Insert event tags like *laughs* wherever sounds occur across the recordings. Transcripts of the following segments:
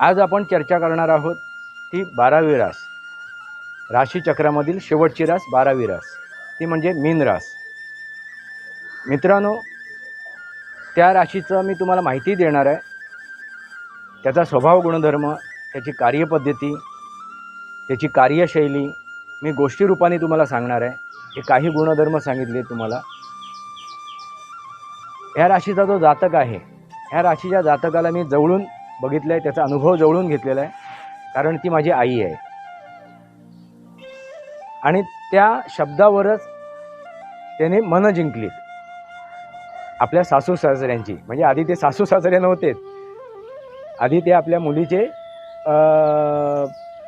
आज आपण चर्चा करणार आहोत ती बारावी रास. राशीचक्रामधील शेवटची रास बारावी रास. ती म्हणजे मीन रास. मित्रांनो त्या राशीचं मी तुम्हाला माहिती देणार आहे. त्याचा स्वभाव गुणधर्म त्याची कार्यपद्धती त्याची कार्यशैली मी गोष्टी रूपाने तुम्हाला सांगणार आहे. हे काही गुणधर्म सांगितले तुम्हाला. ह्या राशीचा जो जातक आहे ह्या राशीच्या जातकाला मी जवळून बघितलं आहे त्याचा अनुभव जवळून घेतलेला आहे कारण ती माझी आई आहे. आणि त्या शब्दावरच त्याने मन जिंकली आपल्या सासू सासऱ्यांची. म्हणजे आधी ते सासू सासरे नव्हतेच आधी ते आपल्या मुलीचे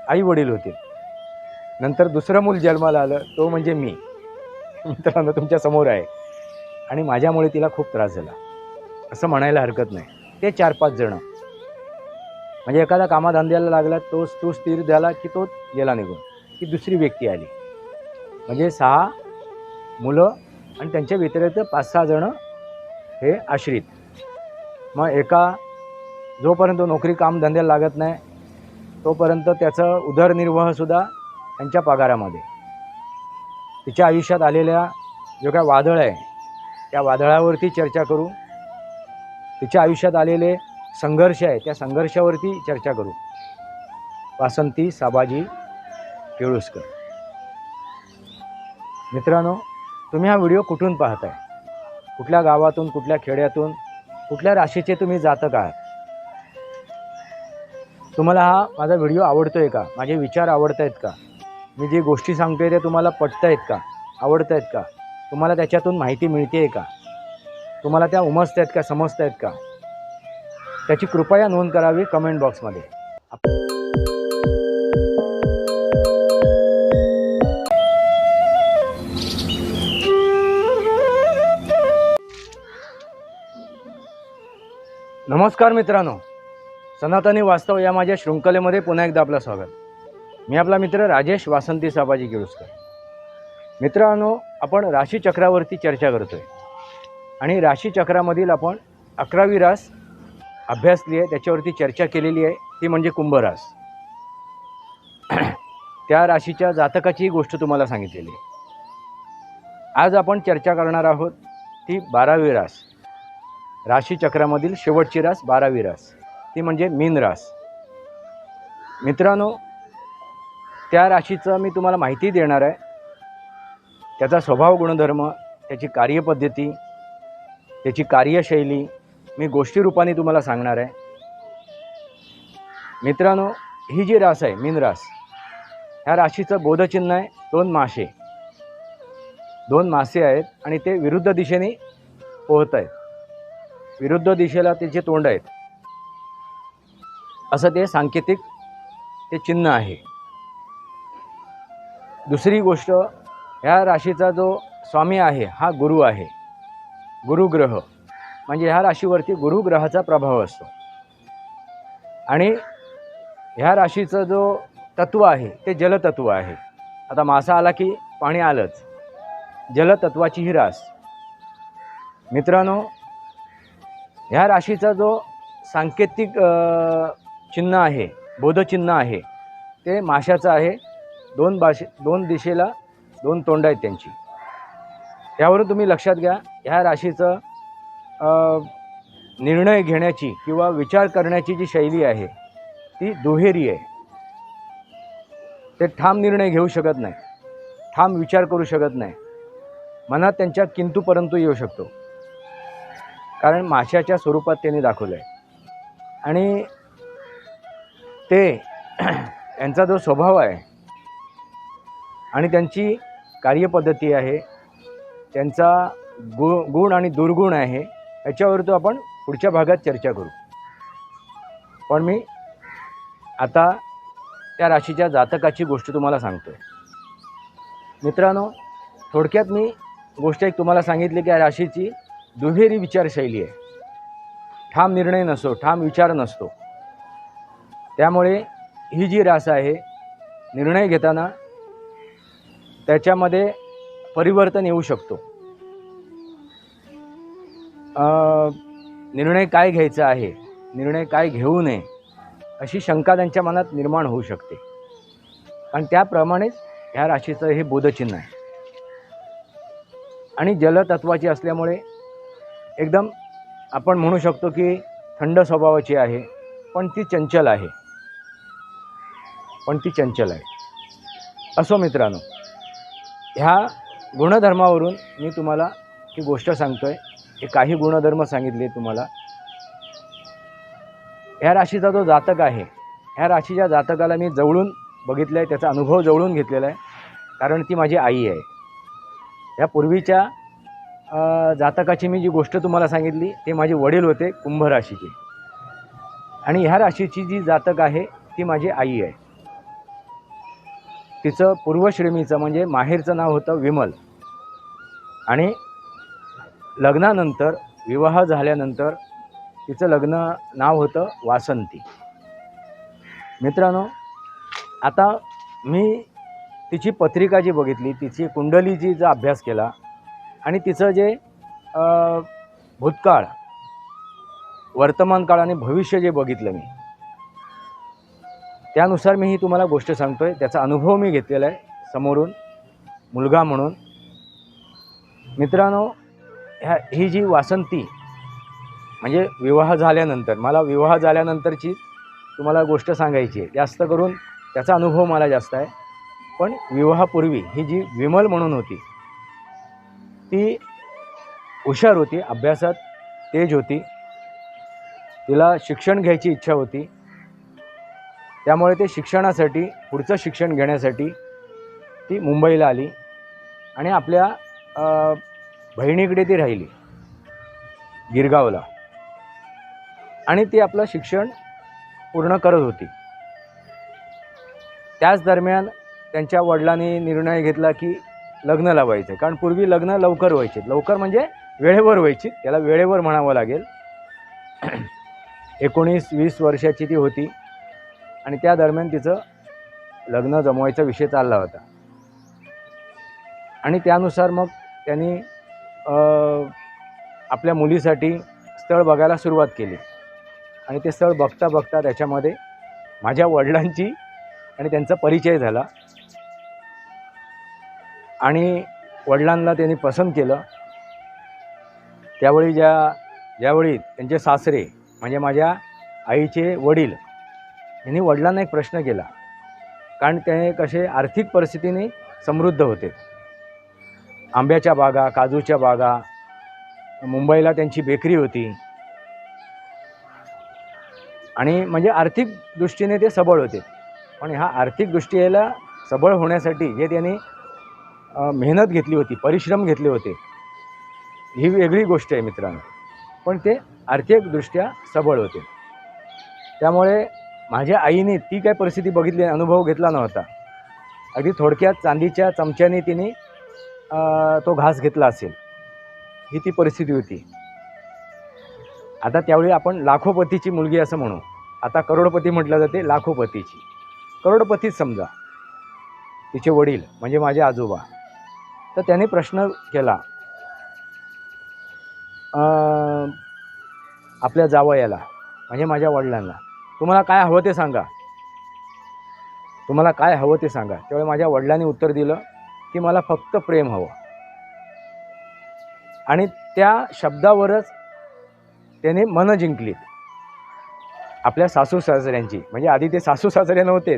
आई वडील होते. नंतर दुसरं मूल जन्माला आलं तो म्हणजे मी. मित्रांनो तुमच्यासमोर आहे. आणि माझ्यामुळे तिला खूप त्रास झाला. असं म्हणायला हरकत नाही. ते चार पाच जणं. म्हणजे एखादा कामाधंद्याला लागला तो तो स्थिर झाला की तो गेला निघून. की दुसरी व्यक्ती आली. म्हणजे सहा मुलं आणि त्यांच्या व्यतिरिक्त पाच सहा जणं हे आश्रित. मग एका जोपर्यंत नोकरी कामधंद्याला लागत नाही तोपर्यंत त्याचं उदरनिर्वाहसुद्धा त्यांच्या पगारामध्ये. तिच्या आयुष्यात आलेल्या जो काय वादळ आहे त्या वादळावरती चर्चा करू. तिच्या आयुष्यात आलेले संघर्ष आहे. त्या संघर्षावरती चर्चा करू. वासंती साबाजी केळुसकर मित्रांनो तुम्ही हा व्हिडिओ कुठून पाहताय? कुठल्या गावातून कुठल्या खेड्यातून कुठल्या राशीचे तुम्ही जातक आहात? तुम्हाला हा माझा व्हिडिओ आवडतो आहे का? माझे विचार आवडत आहेत का? मी जे गोष्टी सांगतोय त्या तुम्हाला पटत आहेत का? आवडत आहेत का? तुम्हाला त्याच्यातून माहिती मिळते आहे का? तुम्हाला त्या उमजत आहेत का समजत आहेत का? त्याची कृपया नोंद करावी कमेंट बॉक्समध्ये नमस्कार मित्रांनो. सनातनी वास्तव या माझ्या शृंखलेमध्ये पुन्हा एकदा आपलं स्वागत. मी आपला मित्र राजेश वासंती साबाजी केळुसकर. मित्रांनो आपण राशीचक्रावरती चर्चा करतोय. आणि राशीचक्रामधील आपण अकरावी रास अभ्यासली आहे त्याच्यावरती चर्चा केलेली आहे ती म्हणजे कुंभरास. *clears throat* त्या राशीच्या जातकाचीही गोष्ट तुम्हाला सांगितलेली आहे. आज आपण चर्चा करणार आहोत ती बारावी रास. राशीचक्रामधील शेवटची रास बारावी रास. ती म्हणजे मीन रास. मित्रांनो त्या राशीचं मी तुम्हाला माहिती देणार आहे. त्याचा स्वभाव गुणधर्म त्याची कार्यपद्धती त्याची कार्यशैली मी गोष्टी रूपाने तुम्हाला सांगणार आहे. मित्रांनो ही जी रास आहे मीन रास ह्या राशीचं बोधचिन्ह आहे दोन मासे. दोन मासे आहेत आणि ते विरुद्ध दिशेने पोहत आहेत. विरुद्ध दिशेला त्याचे तोंड आहेत असं ते सांकेतिक ते चिन्ह आहे. दुसरी गोष्ट ह्या राशीचा जो स्वामी आहे हा गुरु आहे. गुरुग्रह. म्हणजे ह्या राशीवरती गुरुग्रहाचा प्रभाव असतो. आणि ह्या राशीचं जो तत्व आहे ते जलतत्व आहे. आता मासा आला की पाणी आलंच. जलतत्वाची ही रास. मित्रांनो ह्या राशीचा जो सांकेतिक चिन्ह आहे बोधचिन्ह आहे ते माशाचं आहे. दोन भाषे दोन दिशेला दोन तोंड आहेत त्यांची. त्यावरून तुम्ही लक्षात घ्या ह्या राशीचं निर्णय घेण्याची किंवा विचार करण्याची जी शैली आहे ती दुहेरी आहे. ते ठाम निर्णय घेऊ शकत नाही ठाम विचार करू शकत नाही. मनात त्यांच्या किंतू परंतु येऊ शकतो. कारण माशाच्या स्वरूपात त्यांनी दाखवलं आहे आणि ते *clears throat* यांचा जो स्वभाव आहे आणि त्यांची कार्यपद्धती आहे त्यांचा गु गुण आणि दुर्गुण आहे याच्यावर तो आपण पुढच्या भागात चर्चा करू. पण मी आता त्या राशीच्या जातकाची गोष्ट तुम्हाला सांगतो आहे मित्रांनो थोडक्यात मी गोष्ट एक तुम्हाला सांगितली की या राशीची दुहेरी विचारशैली आहे. ठाम निर्णय नसतो ठाम विचार नसतो. त्यामुळे ही जी रास आहे निर्णय घेताना त्याच्यामध्ये परिवर्तन येऊ शकतो. निर्णय काय घ्यायचा आहे? निर्णय काय घेऊ नये? अशी शंका त्यांच्या मनात निर्माण होऊ शकते. आणि त्याप्रमाणेच ह्या राशीचं हे बोधचिन्ह आहे. आणि जलतत्वाची असल्यामुळे एकदम आपण म्हणू शकतो की थंड स्वभावाची आहे पण ती चंचल आहे. पण ती चंचल आहे. असो मित्रांनो ह्या गुणधर्मावरून मी तुम्हाला ही गोष्ट सांगतो आहे हे काही गुणधर्म सांगितले तुम्हाला. ह्या राशीचा जो जातक आहे ह्या राशीच्या जातकाला मी जवळून बघितलं आहे त्याचा अनुभव जवळून घेतलेला आहे कारण ती माझी आई आहे. या पूर्वीच्या जातकाची मी जी गोष्ट तुम्हाला सांगितली ते माझे वडील होते कुंभ राशीचे. आणि ह्या राशीची जी जातक आहे ती माझी आई आहे. तिचं पूर्वश्रेमीचं म्हणजे माहेरचं नाव होतं विमल. आणि लग्नानंतर विवाह झाल्यानंतर तिचं लग्न नाव होतं वासंती. मित्रांनो आता मी तिची पत्रिका जी बघितली तिची कुंडलीची जो अभ्यास केला आणि तिचं जे भूतकाळ वर्तमान काळ आणि भविष्य जे बघितलं मी त्यानुसार मी ही तुम्हाला गोष्ट सांगतो आहे त्याचा अनुभव मी घेतलेला आहे समोरून मुलगा म्हणून. मित्रांनो ह्या ही जी वासंती म्हणजे विवाह झाल्यानंतर मला विवाह झाल्यानंतरची तुम्हाला गोष्ट सांगायची आहे. जास्त करून त्याचा अनुभव मला जास्त आहे. पण विवाहापूर्वी ही जी विमल म्हणून होती ती हुशार होती अभ्यासात तेज होती. तिला शिक्षण घ्यायची इच्छा होती. त्यामुळे ते शिक्षणासाठी पुढचं शिक्षण घेण्यासाठी ती मुंबईला आली आणि आपल्या बहिणीकडे ती राहिली गिरगावला. आणि ती आपलं शिक्षण पूर्ण करत होती. त्याच दरम्यान त्यांच्या वडिलांनी निर्णय घेतला की लग्न लावायचं. कारण पूर्वी लग्न लवकर व्हायचे. लवकर म्हणजे वेळेवर व्हायची. त्याला वेळेवर म्हणावं लागेल. एकोणीस वीस वर्षाची ती होती. आणि त्या दरम्यान तिचं लग्न जमवायचा विषय चालला होता. आणि त्यानुसार मग त्यांनी आपल्या मुलीसाठी स्थळ बघायला सुरुवात केली. आणि ते स्थळ बघता बघता त्याच्यामध्ये माझ्या वडिलांची आणि त्यांचा परिचय झाला. आणि वडिलांना त्यांनी पसंत केलं. त्यावेळी ज्या ज्यावेळी त्यांचे सासरे म्हणजे माझ्या आईचे वडील यांनी वडिलांना एक प्रश्न केला. कारण ते कसे आर्थिक परिस्थितीने समृद्ध होते. आंब्याच्या बागा काजूच्या बागा मुंबईला त्यांची बेकरी होती. आणि म्हणजे आर्थिक दृष्टीने ते सबळ होते. पण ह्या आर्थिक दृष्टीला सबळ होण्यासाठी जे त्यांनी मेहनत घेतली होती परिश्रम घेतले होते. ही वेगळी गोष्ट आहे मित्रांनो. पण ते आर्थिकदृष्ट्या सबळ होते. त्यामुळे माझ्या आईने ती काय परिस्थिती बघितली अनुभव घेतला नव्हता. अगदी थोडक्यात चांदीच्या चमच्याने तिने तो घास घेतला असेल. ही ती परिस्थिती होती. आता त्यावेळी आपण लाखोपतीची मुलगी असं म्हणू. आता करोडपती म्हटलं जाते लाखोपतीची. करोडपतीच समजा. तिचे वडील म्हणजे माझे आजोबा. तर त्याने प्रश्न केला आपल्या जावयाला म्हणजे माझ्या वडिलांना. तुम्हाला काय हवं ते सांगा. तुम्हाला काय हवं ते सांगा. त्यावेळी माझ्या वडिलांनी उत्तर दिलं की मला फक्त प्रेम हवं. आणि त्या शब्दावरच त्याने मन जिंकली आपल्या सासू सासऱ्यांची. म्हणजे आधी ते सासू सासरे नव्हते.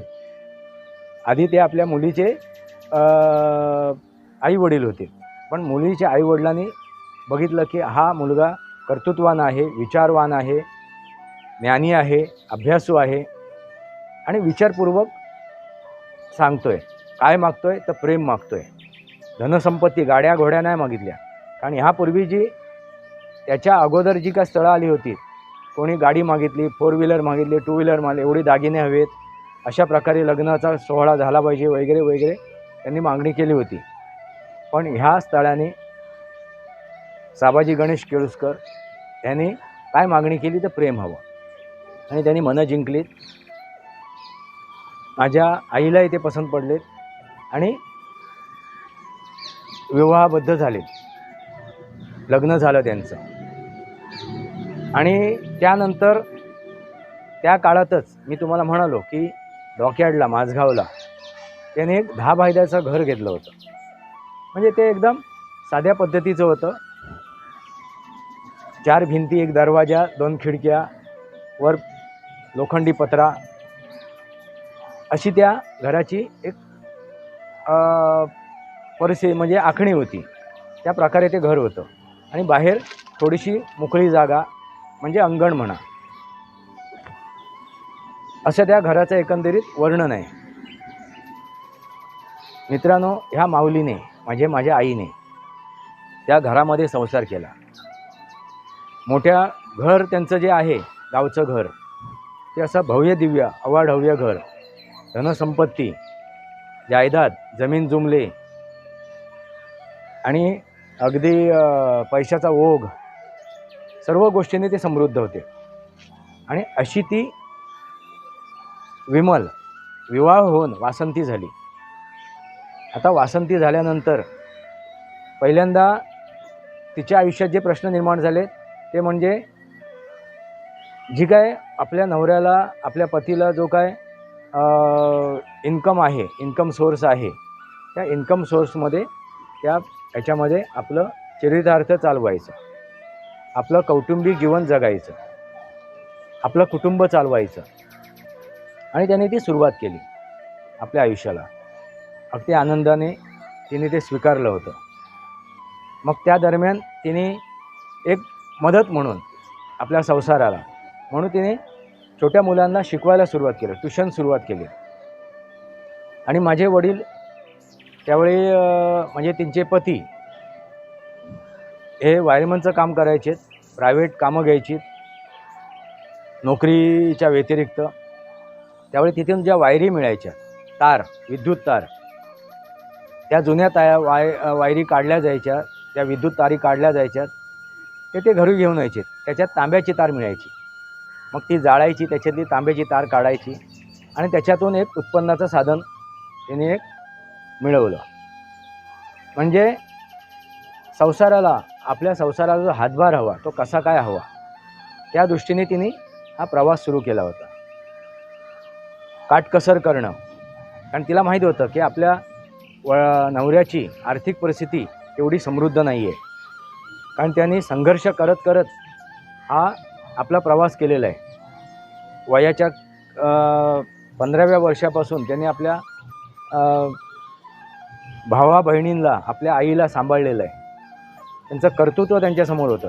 आधी ते आपल्या मुलीचे आई वडील होते. पण मुलीच्या आईवडिलांनी बघितलं की हा मुलगा कर्तृत्वान आहे विचारवान आहे ज्ञानी आहे अभ्यासू आहे. आणि विचारपूर्वक सांगतोय. काय मागतोय? तर प्रेम मागतोय. धनसंपत्ती गाड्या घोड्या नाही मागितल्या. कारण ह्यापूर्वी जी त्याच्या अगोदर जी काय स्थळं आली होती कोणी गाडी मागितली फोर व्हीलर मागितली टू व्हीलर मागले एवढी दागिने हवेत अशा प्रकारे लग्नाचा सोहळा झाला पाहिजे वगैरे वगैरे त्यांनी मागणी केली होती. पण ह्या स्थळाने साबाजी गणेश केळुसकर यांनी काय मागणी केली? तर प्रेम हवं. आणि त्यांनी मनं जिंकलीत. माझ्या आईलाही ते पसंत पडलेत. आणि विवाहबद्ध झाले. लग्न झालं त्यांचं. आणि त्यानंतर त्या काळातच मी तुम्हाला म्हणालो की डॉकयार्डला माझगावला त्याने एक दहा बायद्याचं घर घेतलं होतं. म्हणजे ते एकदम साध्या पद्धतीचं होतं. चार भिंती एक दरवाजा दोन खिडक्या वर लोखंडी पत्रा अशी त्या घराची एक परिस्थिती म्हणजे आखणी होती. त्या प्रकारे ते घर होतं. आणि बाहेर थोडीशी मोकळी जागा म्हणजे अंगण म्हणा. असं त्या घराचं एकंदरीत वर्णन आहे. मित्रांनो ह्या माऊलीने म्हणजे माझ्या आईने त्या घरामध्ये संसार केला. मोठ्या घर त्यांचं जे आहे गावचं घर ते असं भव्य दिव्य अवाढव्य घर धनसंपत्ती जायदाद जमीन जुमले. आणि अगदी पैशाचा ओघ. सर्व गोष्टींनी ते समृद्ध होते. आणि अशी ती विमल विवाह होऊन वासंती झाली. आता वासंती झाल्यानंतर पहिल्यांदा तिच्या आयुष्यात जे प्रश्न निर्माण झाले ते म्हणजे जी काय आपल्या नवऱ्याला आपल्या पतीला जो काय इन्कम आहे इन्कम सोर्स आहे. त्या इन्कम सोर्समध्ये त्या ह्याच्यामध्ये आपलं चरितार्थ चालवायचं. आपलं कौटुंबिक जीवन जगायचं. आपलं कुटुंब चालवायचं. आणि त्याने ती सुरुवात केली आपल्या आयुष्याला. अगदी आनंदाने तिने ते स्वीकारलं होतं. मग त्या दरम्यान तिने एक मदत म्हणून आपल्या संसाराला म्हणून तिने छोट्या मुलांना शिकवायला सुरुवात केली ट्युशन सुरुवात केली. आणि माझे वडील त्यावेळी म्हणजे त्यांचे पती हे वायरमनचं काम करायचे प्रायव्हेट कामं घ्यायची नोकरीच्या व्यतिरिक्त. त्यावेळी तिथून ज्या वायरी मिळायच्या तार विद्युत तार त्या जुन्या ताया वाय वायरी काढल्या जायच्या त्या विद्युत तारी काढल्या जायच्या ते ते घरी घेऊन यायचे. त्याच्यात तांब्याची तार मिळायची. मग ती जाळायची त्याच्यातली तांब्याची तार काढायची आणि त्याच्यातून एक उत्पन्नाचं साधन तिने एक मिळवलं. म्हणजे संसाराला आपल्या संसाराला जो हातभार हवा तो कसा काय हवा त्या दृष्टीने तिने हा प्रवास सुरू केला होता. काटकसर करणं. कारण तिला माहीत होतं की आपल्या व नवऱ्याची आर्थिक परिस्थिती एवढी समृद्ध नाही आहे कारण त्यांनी संघर्ष करत करत हा आपला प्रवास केलेला आहे. वयाच्या पंधराव्या वर्षापासून त्यांनी आपल्या भावा बहिणींना आपल्या आईला सांभाळलेलं आहे. त्यांचं कर्तृत्व त्यांच्यासमोर होतं.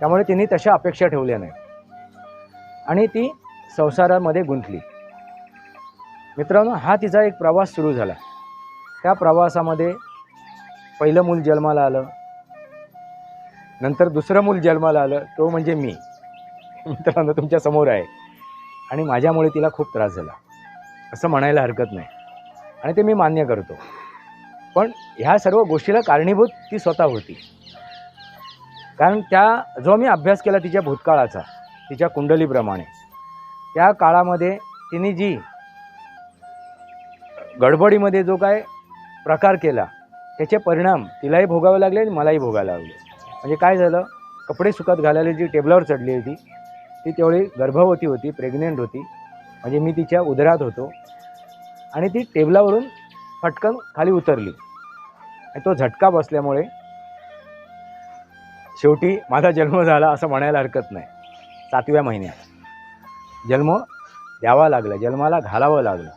त्यामुळे तिने तशा अपेक्षा ठेवल्या नाही आणि ती संसारामध्ये गुंतली. मित्रांनो हा तिचा एक प्रवास सुरू झाला. त्या प्रवासामध्ये पहिलं मूल जन्माला आलं. नंतर दुसरं मूल जन्माला आलं. तो म्हणजे मी. मित्रांनो तुमच्यासमोर आहे. आणि माझ्यामुळे तिला खूप त्रास झाला. असं म्हणायला हरकत नाही. आणि ते मी मान्य करतो. पण ह्या सर्व गोष्टीला कारणीभूत ती स्वतः होती. कारण त्या जो मी अभ्यास केला तिच्या भूतकाळाचा तिच्या कुंडलीप्रमाणे त्या काळामध्ये तिने जी गडबडीमध्ये जो काय प्रकार केला त्याचे परिणाम तिलाही भोगावे लागले आणि मलाही भोगायला लागले. म्हणजे काय झालं? कपडे सुकत घालायला जी टेबलावर चढली होती ती तेवढी गर्भवती होती प्रेग्नेंट होती. म्हणजे मी तिच्या उदरात होतो. आणि ती टेबलावरून फटकन खाली उतरली. आणि तो झटका बसल्यामुळे शेवटी माझा जन्म झाला असं म्हणायला हरकत नाही. सातव्या महिन्यात. जन्म द्यावा लागला जन्माला घालावं लागलं.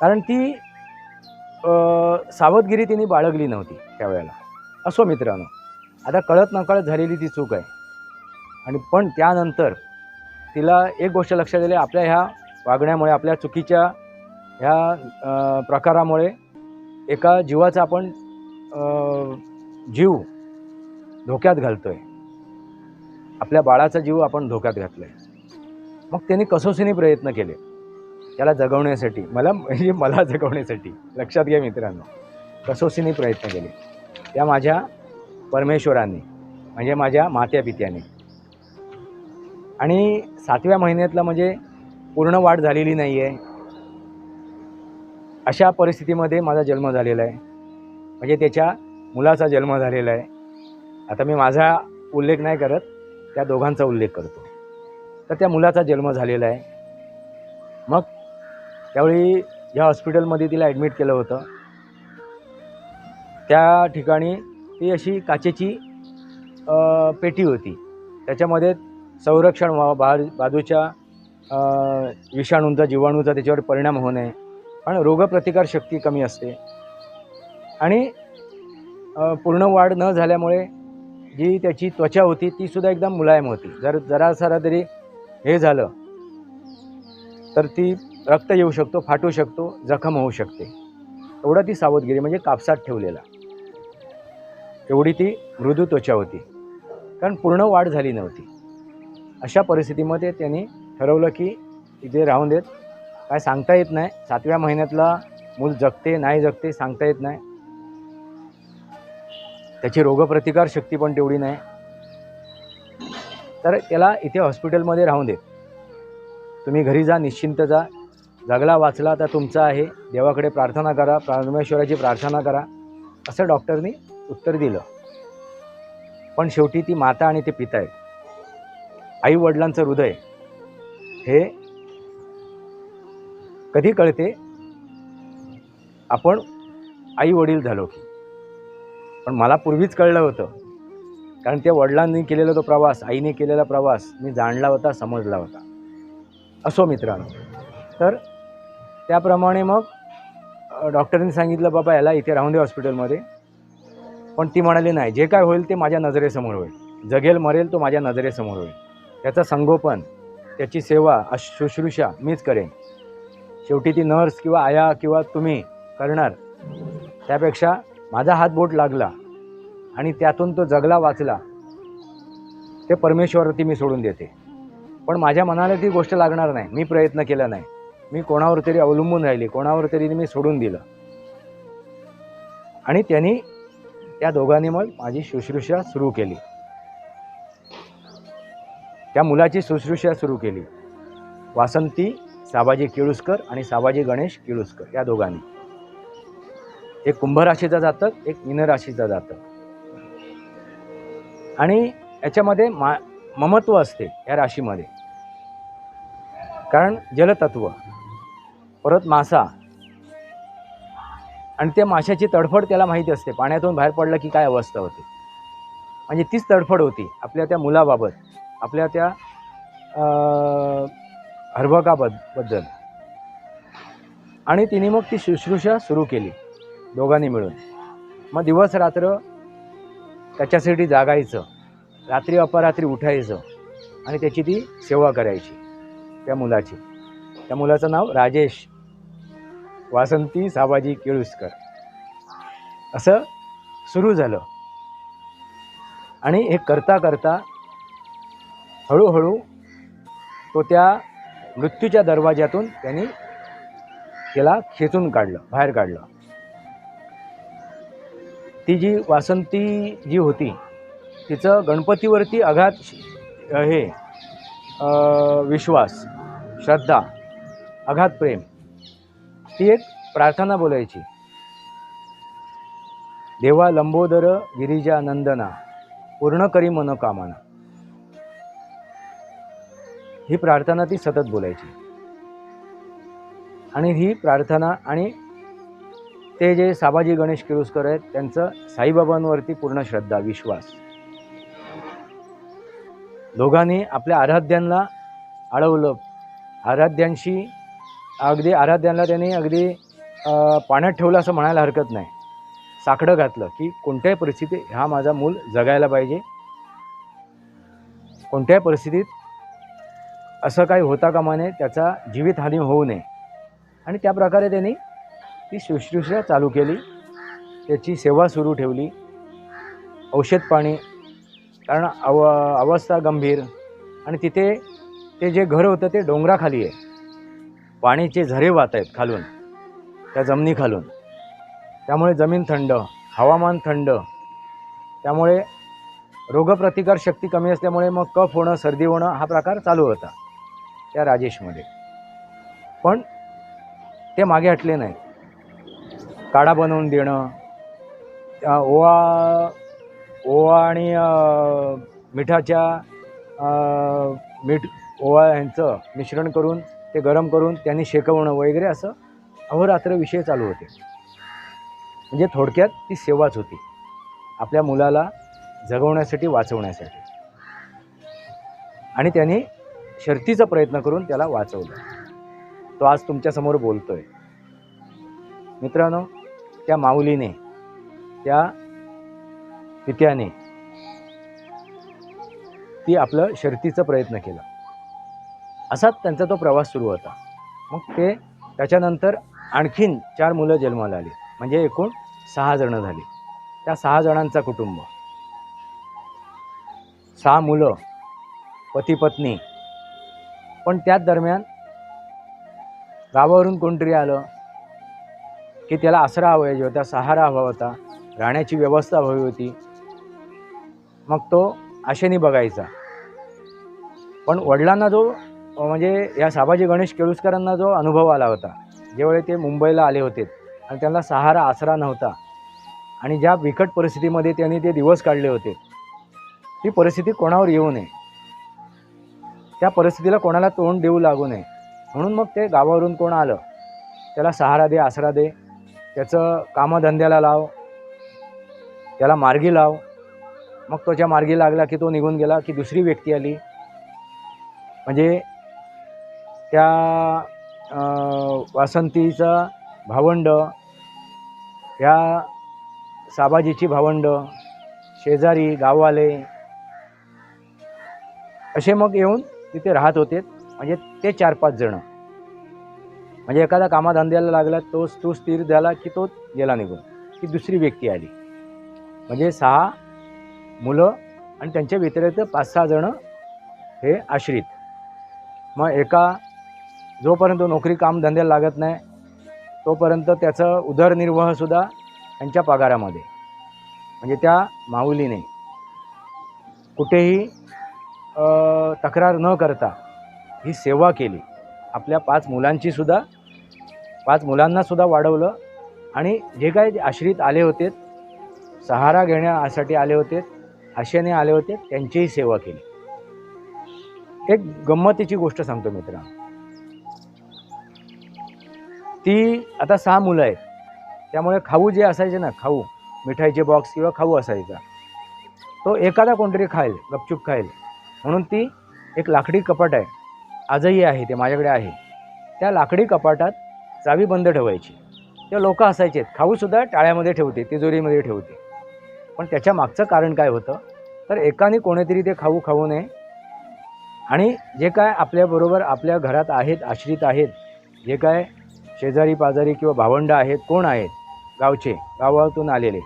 कारण ती सावधगिरी तिने बाळगली नव्हती त्यावेळेला असो मित्रांनो आता कळत नकळत झालेली ती चूक आहे. आणि पण त्यानंतर तिला एक गोष्ट लक्षात आली आपल्या ह्या वागण्यामुळे आपल्या चुकीच्या ह्या प्रकारामुळे एका जीवाचा आपण जीव धोक्यात घालतो आहे आपल्या बाळाचा जीव आपण धोक्यात घातला आहे मग त्यांनी कसोसीने प्रयत्न केले. त्याला जगवण्यासाठी मला म्हणजे मला *laughs* जगवण्यासाठी लक्षात घ्या मित्रांनो. कसोसीने प्रयत्न केले. त्या माझ्या परमेश्वरांनी म्हणजे माझ्या मात्या पित्याने आणि सातव्या महिन्यातला म्हणजे पूर्ण वाढ झालेली नाही आहे अशा परिस्थितीमध्ये माझा जन्म झालेला आहे. म्हणजे त्याच्या मुलाचा जन्म झालेला आहे. आता मी माझा उल्लेख नाही करत त्या दोघांचा उल्लेख करतो. तर त्या मुलाचा जन्म झालेला आहे. मग त्यावेळी ज्या हॉस्पिटलमध्ये तिला ॲडमिट केलं होतं. त्या ठिकाणी ती अशी काचेची पेटी होती. त्याच्यामध्ये संरक्षण व्हावं बा बाजूच्या विषाणूंचा जीवाणूचा त्याच्यावर परिणाम होऊ नये. पण रोगप्रतिकारशक्ती कमी असते. आणि पूर्ण वाढ न झाल्यामुळे जी त्याची त्वचा होती ती सुद्धा एकदम मुलायम होती. जर जरा सारा तरी हे झालं तर ती रक्त येऊ शकतो फाटू शकतो जखम होऊ शकते. एवढा ती सावधगिरी म्हणजे कापसात ठेवलेला. एवढी ती मृदू त्वचा होती. कारण पूर्ण वाढ झाली नव्हती. अशा परिस्थितीमध्ये त्यांनी ठरवलं की इथे राहून देत. काय सांगता येत नाही. सातव्या महिन्यातला मूल जगते नाही जगते सांगता येत नाही. त्याची रोगप्रतिकार शक्ती पण तेवढी नाही. तर त्याला इथे हॉस्पिटलमध्ये राहून देत. तुम्ही घरी जा निश्चिंत जा. जगला वाचला तर तुमचा आहे. देवाकडे प्रार्थना करा परमेश्वराची प्रार्थना करा. असं डॉक्टरनी उत्तर दिलं. पण शेवटी ती माता आणि ते पिता आहेत. आई वडिलांचं हृदय हे कधी कळते? आपण आई वडील झालो की. पण मला पूर्वीच कळलं होतं. कारण त्या वडिलांनी केलेला तो प्रवास आईने केलेला प्रवास मी जाणला होता समजला होता. असो मित्रांनो. तर त्याप्रमाणे मग डॉक्टरांनी सांगितलं बाबा याला इथे राहून दे हॉस्पिटलमध्ये. पण ती म्हणाली नाही जे काय होईल ते माझ्या नजरेसमोर होईल. जगेल मरेल तो माझ्या नजरेसमोर होईल. त्याचं संगोपन त्याची सेवा अश शुश्रूषा मीच करेन. शेवटी ती नर्स किंवा आया किंवा तुम्ही करणार. त्यापेक्षा माझा हात बोट लागला आणि त्यातून तो जगला वाचला. ते परमेश्वरती मी सोडून देते. पण माझ्या मनाला ती गोष्ट लागणार नाही. मी प्रयत्न केला नाही. मी कोणावर तरी अवलंबून राहिली. कोणावर तरी मी सोडून दिलं. आणि त्यांनी त्या दोघांनी मग माझी शुश्रूषा सुरू केली. त्या मुलाची शुश्रूषा सुरू केली. वासंती साबाजी केळुसकर आणि साबाजी गणेश केळुसकर या दोघांनी. एक कुंभराशीचा जातक एक मिनराशीचा जातक. आणि याच्यामध्ये मा ममत्व असते या राशीमध्ये. कारण जलतत्व परत मासा. आणि त्या माशाची तडफड त्याला माहिती असते. पाण्यातून बाहेर पडलं की काय अवस्था होते. म्हणजे तीच तडफड होती आपल्या त्या मुलाबाबत. आपल्या त्या अं, बद्दल आणि तिने मग ती शुश्रूषा सुरू केली दोघांनी मिळून. मग दिवस रात्र त्याच्यासाठी जागायचं रात्री अपरात्री उठायचं आणि त्याची ती सेवा करायची त्या मुलाची. त्या मुलाचं नाव राजेश. वासंती साबाजी केळुसकर. असं सुरू झालं. आणि हे करता करता हळूहळू तो त्या मृत्यूच्या दरवाज्यातून त्यांनी त्याला खेचून काढलं बाहेर काढलं. ती जी वासंती जी होती तिचं गणपतीवरती अघात हे विश्वास श्रद्धा अघात प्रेम ती एक प्रार्थना बोलायची. देवा लंबोदर गिरिजा नंदना पूर्ण करी मनोकामना. ही प्रार्थना ती सतत बोलायची. आणि ही प्रार्थना आणि ते जे साबाजी गणेश किरुसकर आहेत त्यांचं साईबाबांवरती पूर्ण श्रद्धा विश्वास. दोघांनी आपल्या आराध्यांना अडवलं. आराध्यांशी अगदी आराध्यांना त्यांनी अगदी पाण्यात ठेवलं असं म्हणायला हरकत नाही. साकडं घातलं की कोणत्याही परिस्थितीत हा माझा मूल जगायला पाहिजे. कोणत्याही परिस्थितीत असं काही होता कामा नये त्याचा जीवितहानी होऊ नये. आणि त्या प्रकारे त्यांनी ती शुश्रूषा चालू केली. त्याची सेवा सुरू ठेवली. औषध पाणी कारण अव अवस्था गंभीर. आणि तिथे ते जे घर होतं ते डोंगराखाली आहे. पाण्याचे झरे वाहत आहेत खालून त्या जमिनीखालून. त्यामुळे जमीन थंड हवामान थंड. त्यामुळे रोगप्रतिकार शक्ती कमी असल्यामुळे मग कफ होणं सर्दी होणं हा प्रकार चालू होता. त्या राजेशमध्ये. पण ते मागे हटले नाही काढा बनवून देणं ओवा ओवा आणि मिठाच्या मीठ ओवा यांचं मिश्रण करून ते गरम करून त्यांनी शेकवणं वगैरे असं अहोरात्र विषय चालू होते. म्हणजे थोडक्यात ती सेवाच होती. आपल्या मुलाला जगवण्यासाठी वाचवण्यासाठी. आणि त्यांनी शर्तीचा प्रयत्न करून त्याला वाचवलं. तो आज तुमच्यासमोर बोलतोय. मित्रांनो त्या माऊलीने त्या पित्याने ती आपलं शर्तीचा प्रयत्न केला. असाच त्यांचा तो प्रवास सुरू होता. मग ते त्याच्यानंतर आणखीन चार मुलं जन्माला आली. म्हणजे एकूण सहा जणं झाली. त्या सहा जणांचा कुटुंब. सहा मुलं पती पत्नी पण त्याच दरम्यान गावावरून कोणतरी आलं की त्याला आसरा हवा पाहिजे होता सहारा हवा होता राहण्याची व्यवस्था हवी होती. मग तो आशेने बघायचा. पण वडिलांना जो म्हणजे या साबाजी गणेश केळुसकरांना जो अनुभव आला होता ज्यावेळी ते मुंबईला आले होते आणि त्यांना सहारा आसरा नव्हता आणि ज्या बिकट परिस्थितीमध्ये त्यांनी ते दिवस काढले होते ती परिस्थिती कोणावर येऊ नये. त्या परिस्थितीला कोणाला तोंड देऊ लागू नये. म्हणून मग ते गावावरून कोण आलं? त्याला सहारा दे आसरा दे. त्याचं कामधंद्याला लाव. त्याला मार्गी लाव. मग त्याच्या मार्गी लागला की तो निघून गेला की दुसरी व्यक्ती आली. म्हणजे त्या वासंतीचं वासंतीचा भावंड ह्या साबाजीची भावंड शेजारी गाववाले असे मग येऊन तिथे राहत होते. म्हणजे ते चार पाच जणं. म्हणजे एखादा कामाधंद्याला लागला तो तो स्थिर झाला की तो गेला निघून. की दुसरी व्यक्ती आली. म्हणजे सहा मुलं आणि त्यांच्या व्यतिरिक्त पाच सहा जणं हे आश्रित. मग एका जोपर्यंत नोकरी कामधंद्याला लागत नाही तोपर्यंत त्याचं उदरनिर्वाहसुद्धा त्यांच्या पगारामध्ये. म्हणजे त्या माऊलीने कुठेही तक्रार न करता ही सेवा केली. आपल्या पाच मुलांची सुद्धा पाच मुलांनासुद्धा वाढवलं आणि जे काही आश्रित आले होते सहारा घेण्यासाठी आले होते आशेने आले होते त्यांचीही सेवा केली. एक गंमतीची गोष्ट सांगतो मित्रा ती आता सहा मुलं आहेत. त्यामुळे खाऊ जे असायचे ना खाऊ मिठाईचे बॉक्स किंवा खाऊ असायचा तो एखादा कोणतरी खाईल गपचूप खाईल. म्हणून ती एक लाकडी कपाट आहे. आजही आहे ते माझ्याकडे आहे. त्या लाकडी कपाटात चावी बंद ठेवायची. ते लोक असायचे खाऊसुद्धा टाळ्यामध्ये ठेवते तिजोरीमध्ये ठेवते. पण त्याच्या मागचं कारण काय होतं? तर एकाने कोणीतरी ते खाऊ खाऊ नये आणि जे काय आपल्याबरोबर आपल्या घरात आहेत आश्रित आहेत जे काय शेजारी पाजारी किंवा भावंड आहेत कोण आहेत गावचे गावातून आलेले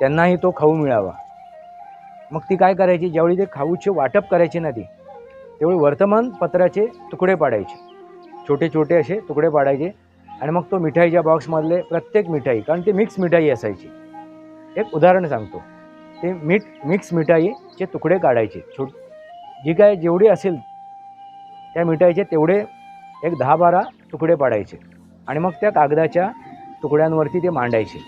त्यांनाही तो खाऊ मिळावा. मग ती काय करायची? ज्यावेळी ते खाऊचे वाटप करायची ना ती त्यावेळी वर्तमानपत्राचे तुकडे पाडायचे. छोटे छोटे असे तुकडे पाडायचे आणि मग तो मिठाईच्या बॉक्समधले प्रत्येक मिठाई कारण ती मिक्स मिठाई असायची. एक उदाहरण सांगतो. ते मीठ मिक्स मिठाईचे तुकडे काढायचे. छोट जी काय जेवढी असेल त्या मिठाईचे तेवढे एक दहा बारा तुकडे पाडायचे. आणि मग त्या कागदाच्या तुकड्यांवरती ते मांडायचे.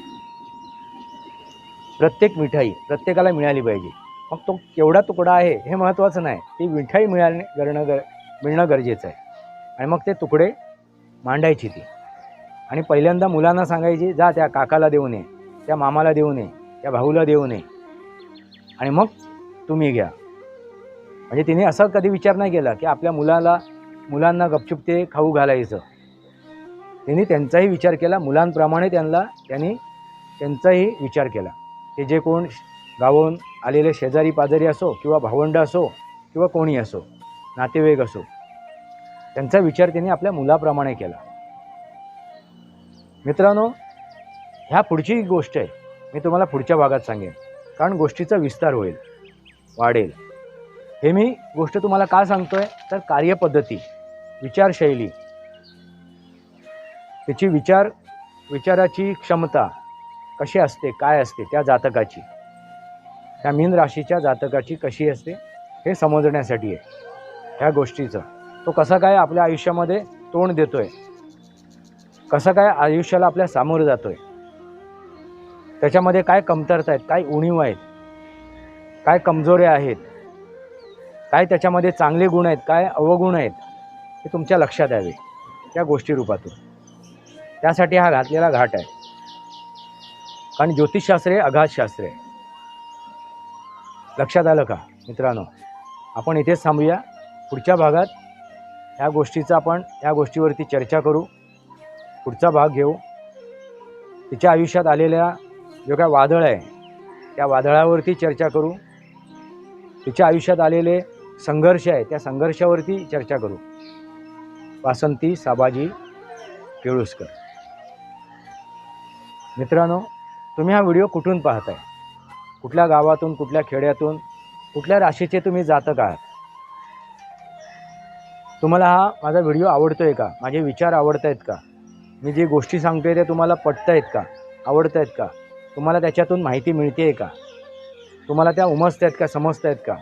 प्रत्येक मिठाई प्रत्येकाला मिळाली पाहिजे. मग तो केवढा तुकडा आहे हे महत्त्वाचं नाही. ती विठाई मिळाली करणं गर मिळणं गरजेचं आहे. आणि मग ते तुकडे मांडायची ती. आणि पहिल्यांदा मुलांना सांगायची जा त्या काकाला देऊ नये त्या मामाला देऊ नये त्या भाऊला देऊ नये आणि मग तुम्ही घ्या. म्हणजे तिने असा कधी विचार नाही केला की आपल्या मुलाला मुलांना गपचूप ते खाऊ घालायचं. तिने त्यांचाही विचार केला मुलांप्रमाणे त्यांना त्यांनी त्यांचाही विचार केला. ते जे कोण गावाहून आलेले शेजारी पाजारी असो किंवा भावंड असो किंवा कोणी असो नातेवाईक असो त्यांचा विचार त्यांनी आपल्या मुलाप्रमाणे केला. मित्रांनो ह्या पुढची गोष्ट आहे मी तुम्हाला पुढच्या भागात सांगेन. कारण गोष्टीचा विस्तार होईल वाढेल. हे मी गोष्ट तुम्हाला का सांगतोय? तर कार्यपद्धती विचारशैली. त्याची विचार विचाराची क्षमता कशी असते काय असते त्या जातकाची. त्या मीन राशीच्या जातकाची कशी असते हे समजण्यासाठी आहे. ह्या गोष्टीचं. तो कसा काय आपल्या आयुष्यामध्ये तोंड देतो आहे कसं काय आयुष्याला आपल्या सामोरं जातो आहे त्याच्यामध्ये काय कमतरता आहेत काय उणीव आहेत काय कमजोऱ्या आहेत काय त्याच्यामध्ये चांगले गुण आहेत काय अवगुण आहेत हे तुमच्या लक्षात यावे त्या गोष्टी रूपातून. त्यासाठी हा घातलेला घाट आहे. कारण ज्योतिषशास्त्र हे अघातशास्त्र आहे. लक्षात आलं का? मित्रांनो आपण इथेच थांबूया. पुढच्या भागात ह्या गोष्टीचा आपण या गोष्टीवरती चर्चा करू. पुढचा भाग घेऊ. तिच्या आयुष्यात आलेल्या जो काय वादळ आहे त्या वादळावरती चर्चा करू. तिच्या आयुष्यात आलेले संघर्ष आहे त्या संघर्षावरती चर्चा करू. वासंती साबाजी केळुसकर मित्रांनो तुम्ही हा व्हिडिओ कुठून पाहताय? कुठल्या गावातून कुठल्या खेड्यातून कुठल्या राशीचे तुम्ही जातक आहात? तुम्हाला हा माझा व्हिडिओ आवडतोय का? माझे विचार आवडत आहेत का? मी जे गोष्टी सांगतोय ते तुम्हाला पटत आहेत का? आवडत आहेत का? तुम्हाला त्याच्यातून माहिती मिळते आहे का? तुम्हाला त्या उमजत आहेत का समजत आहेत का?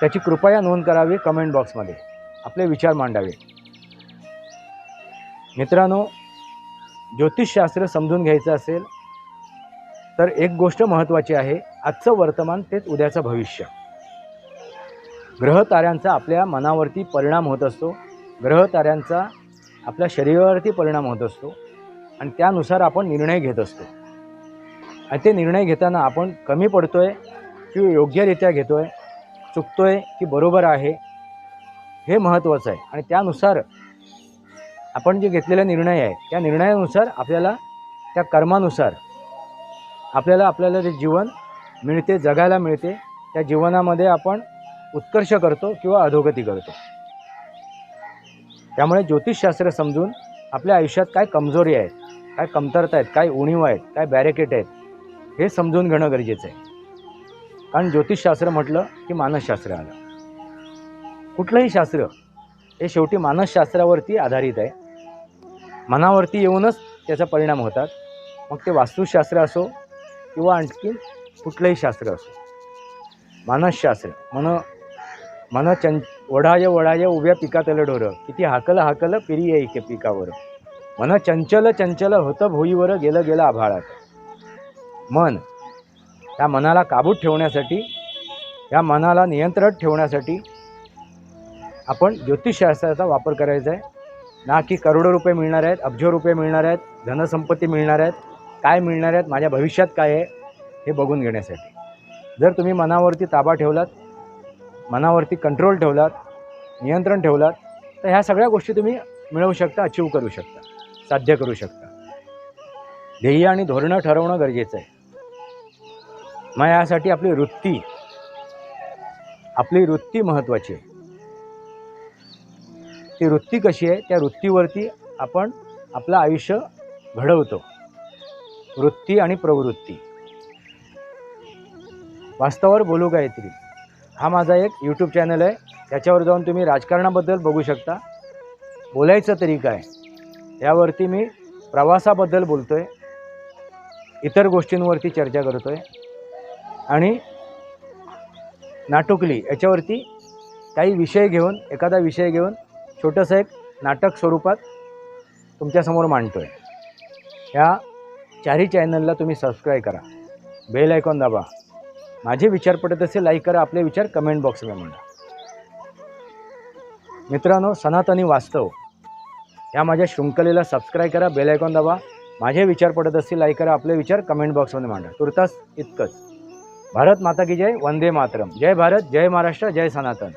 त्याची कृपया नोंद करावी कमेंट बॉक्समध्ये आपले विचार मांडावे. मित्रांनो ज्योतिषशास्त्र समजून घ्यायचं असेल तर एक गोष्ट महत्त्वाची आहे आजचं वर्तमान तेच उद्याचं भविष्य. ग्रह ताऱ्यांचा आपल्या मनावरती परिणाम होत असतो. ग्रह ताऱ्यांचा आपल्या शरीरावरती परिणाम होत असतो आणि त्यानुसार आपण निर्णय घेत असतो. आणि ते निर्णय घेताना आपण कमी पडतो आहे की योग्यरित्या घेतो आहे चुकतो आहे की बरोबर आहे हे महत्त्वाचं आहे. आणि त्यानुसार आपण जे घेतलेला निर्णय आहे त्या निर्णयानुसार आपल्याला त्या कर्मानुसार आपल्याला आपल्याला जे जीवन मिळते जगायला मिळते त्या जीवनामध्ये आपण उत्कर्ष करतो किंवा अधोगती करतो. त्यामुळे ज्योतिषशास्त्र समजून आपल्या आयुष्यात काय कमजोरी आहेत काय कमतरता आहेत काय उणीव आहेत काय बॅरिकेट आहेत हे समजून घेणं गरजेचं आहे. कारण ज्योतिषशास्त्र म्हटलं की मानसशास्त्र आलं. कुठलंही शास्त्र हे शेवटी मानसशास्त्रावरती आधारित आहे. मनावरती येऊनच त्याचा परिणाम होतात. मग ते वास्तुशास्त्र असो किंवा आणखी कुठलंही शास्त्र असो. मानसशास्त्र मन मन चं वढाय वढाय उभ्या पिकातलं ढोरं किती हाकल हाकल पिरी येई पिकावर. मन चंचल चंचल होतं भुईवर गेलं गेलं आभाळात. मन त्या मनाला काबूत ठेवण्यासाठी या मनाला नियंत्रणात ठेवण्यासाठी आपण ज्योतिषशास्त्राचा वापर करायचा आहे. ना की करोडो रुपये मिळणार आहेत अब्जो रुपये मिळणार आहेत धनसंपत्ती मिळणार आहेत काय मिळणार आहेत माझ्या भविष्यात काय आहे हे बघून घेण्यासाठी. जर तुम्ही मनावरती ताबा ठेवलात मनावरती कंट्रोल ठेवलात नियंत्रण ठेवलात तर ह्या सगळ्या गोष्टी तुम्ही मिळवू शकता अचीव करू शकता साध्य करू शकता. ध्येय आणि धोरणं ठरवणं गरजेचं आहे. मग यासाठी आपली वृत्ती आपली वृत्ती महत्त्वाची आहे. ती वृत्ती कशी आहे त्या वृत्तीवरती आपण आपलं आयुष्य घडवतो. वृत्ती आणि प्रवृत्ती. वास्तवावर बोलू गायत्री हा माझा एक यूट्यूब चॅनल आहे. त्याच्यावर जाऊन तुम्ही राजकारणाबद्दल बघू शकता. बोलायचं तरी काय? यावरती मी प्रवासाबद्दल बोलतो आहे इतर गोष्टींवरती चर्चा करतो आहे आणि नाटुकली याच्यावरती काही विषय घेऊन एखादा विषय घेऊन छोटंसं एक नाटक स्वरूपात तुमच्यासमोर मांडतो आहे ह्या चारही चॅनलला तुम्ही सबस्क्राईब करा. बेल आयकॉन दाबा. माझे विचार पडत असेल लाईक करा. आपले विचार कमेंट बॉक्समध्ये म्हणा मित्रांनो सनातनी वास्तव या माझ्या शृंखलेला सबस्क्राईब करा बेल आयकॉन दाबा. माझे विचार पडत असतील लाईक करा. आपले विचार कमेंट बॉक्समध्ये मांडा. तुर्तास इतकंच. भारत माता की जय वंदे मातरम. जय भारत जय महाराष्ट्र जय सनातन.